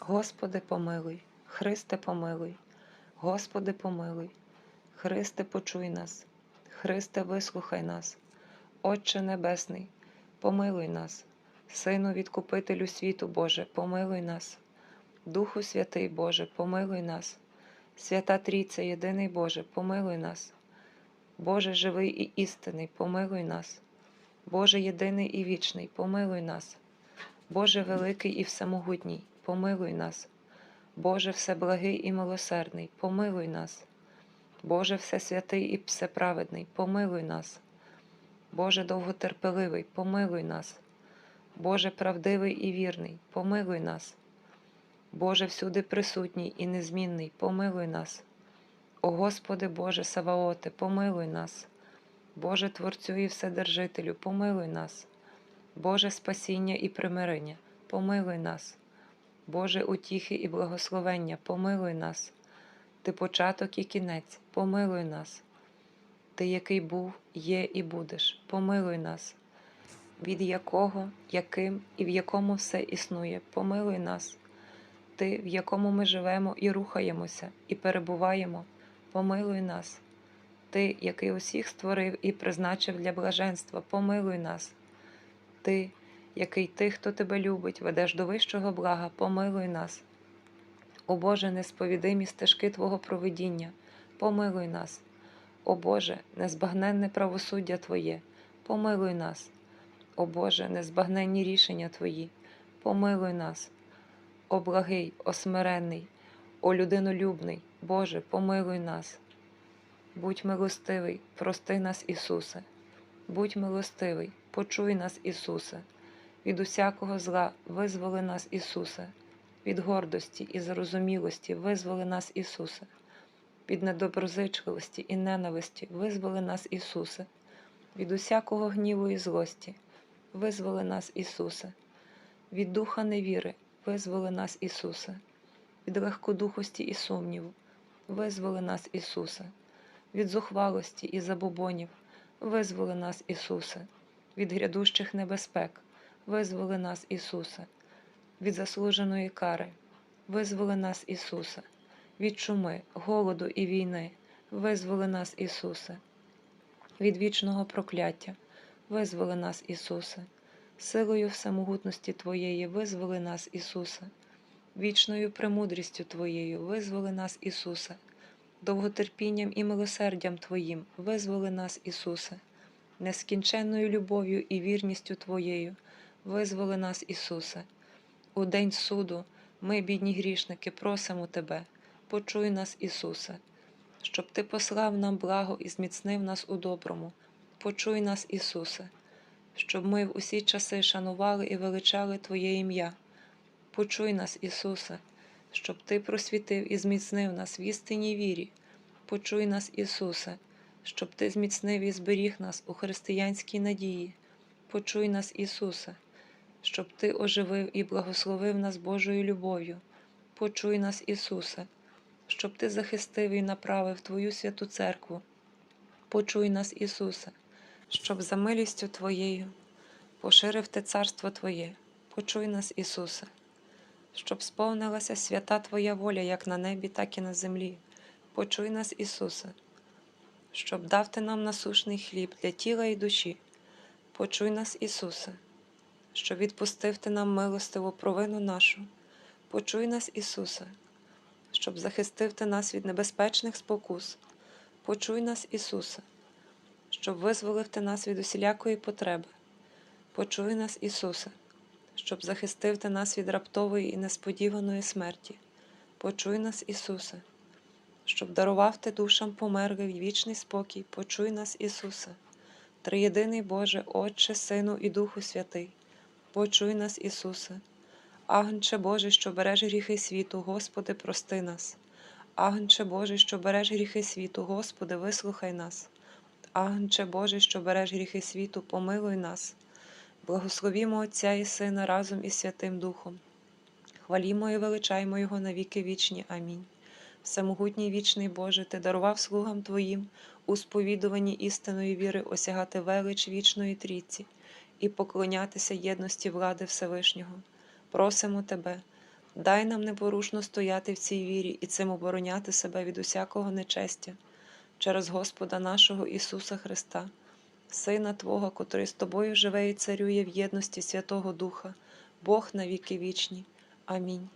Господи, помилуй, Христе, помилуй, Господи, помилуй, Христе, почуй нас, Христе, вислухай нас, Отче Небесний, помилуй нас, Сину Відкупителю світу Боже, помилуй нас, Духу Святий Боже, помилуй нас, Свята Трійця, єдиний Боже, помилуй нас, Боже живий і істинний, помилуй нас, Боже єдиний і вічний, помилуй нас. Боже великий і всемогутній, помилуй нас. Боже всеблагий і милосердний, помилуй нас. Боже всесвятий і всеправедний, помилуй нас. Боже довготерпеливий, помилуй нас. Боже правдивий і вірний, помилуй нас. Боже всюди присутній і незмінний, помилуй нас. О Господи Боже Саваоте, помилуй нас. Боже Творцю і Вседержителю, помилуй нас. Боже спасіння і примирення, помилуй нас. Боже утіхи і благословення, помилуй нас. Ти початок і кінець, помилуй нас. Ти, який був, є і будеш, помилуй нас, від якого, яким і в якому все існує, помилуй нас. Ти, в якому ми живемо і рухаємося, і перебуваємо, помилуй нас. Ти, який усіх створив і призначив для блаженства, помилуй нас. Ти, який тих, хто тебе любить, ведеш до вищого блага, помилуй нас. О Боже, несповідимі стежки Твого провидіння, помилуй нас. О Боже, незбагненне правосуддя Твоє, помилуй нас. О Боже, незбагненні рішення Твої, помилуй нас. О благий, о смиренний, о людинолюбний, Боже, помилуй нас. Будь милостивий, прости нас, Ісусе. Будь милостивий, почуй нас, Ісусе, від усякого зла визволи нас, Ісусе, від гордості і зарозумілості визволи нас, Ісусе, від недоброзичливості і ненависті визволи нас, Ісусе, від усякого гніву і злості, визволи нас, Ісусе, від духа невіри, визволи нас, Ісусе, від легкодухості і сумніву, визволи нас, Ісусе, від зухвалості і забобонів. Визволи нас, Ісусе, від грядущих небезпек, визволи нас, Ісусе, від заслуженої кари, визволи нас, Ісусе, від чуми, голоду і війни, визволи нас, Ісусе, від вічного прокляття, визволи нас, Ісусе, силою всемогутності Твоєї, визволи нас, Ісусе, вічною премудрістю Твоєю, визволи нас, Ісусе довготерпінням і милосердям Твоїм визволи нас, Ісусе, нескінченною любов'ю і вірністю Твоєю, визволи нас, Ісусе. У день суду ми, бідні грішники, просимо Тебе, почуй нас, Ісусе, щоб Ти послав нам благо і зміцнив нас у доброму, почуй нас, Ісусе, щоб ми в усі часи шанували і величали Твоє ім'я. Почуй нас, Ісусе щоб Ти просвітив і зміцнив нас в істинній вірі. Почуй нас, Ісусе, щоб Ти зміцнив і зберіг нас у християнській надії. Почуй нас, Ісусе, щоб Ти оживив і благословив нас Божою любов'ю. Почуй нас, Ісусе, щоб Ти захистив і направив Твою святу церкву. Почуй нас, Ісусе, щоб за милістю Твоєю поширив Ти царство Твоє. Почуй нас, Ісусе щоб сповнилася свята Твоя воля як на небі, так і на землі. Почуй нас, Ісусе, щоб дав Ти нам насушний хліб для тіла і душі. Почуй нас, Ісусе, щоб відпустив Ти нам милостиву провину нашу. Почуй нас, Ісусе, щоб захистив Ти нас від небезпечних спокус. Почуй нас, Ісусе, щоб визволив Ти нас від усілякої потреби. Почуй нас, Ісусе щоб захистив ти нас від раптової і несподіваної смерті. Почуй нас, Ісусе, щоб дарував ти душам померлих вічний спокій, почуй нас, Ісусе, Триєдиний Боже, Отче, Сину і Духу Святий, почуй нас, Ісусе, Агнче Боже, що береш гріхи світу, Господи, прости нас. Агнче Боже, що береш гріхи світу, Господи, вислухай нас. Агнче Боже, що береш гріхи світу, помилуй нас. Благословімо Отця і Сина разом із Святим Духом. Хвалімо і величаймо Його на віки вічні. Амінь. Всемогутній вічний Боже, Ти дарував слугам Твоїм у сповідуванні істинної віри осягати велич вічної трійці і поклонятися єдності влади Всевишнього. Просимо Тебе, Дай нам непорушно стояти в цій вірі і цим обороняти себе від усякого нечестя через Господа нашого Ісуса Христа, Сина Твого, котрий з тобою живе і царює в єдності Святого Духа, Бог на віки вічні. Амінь.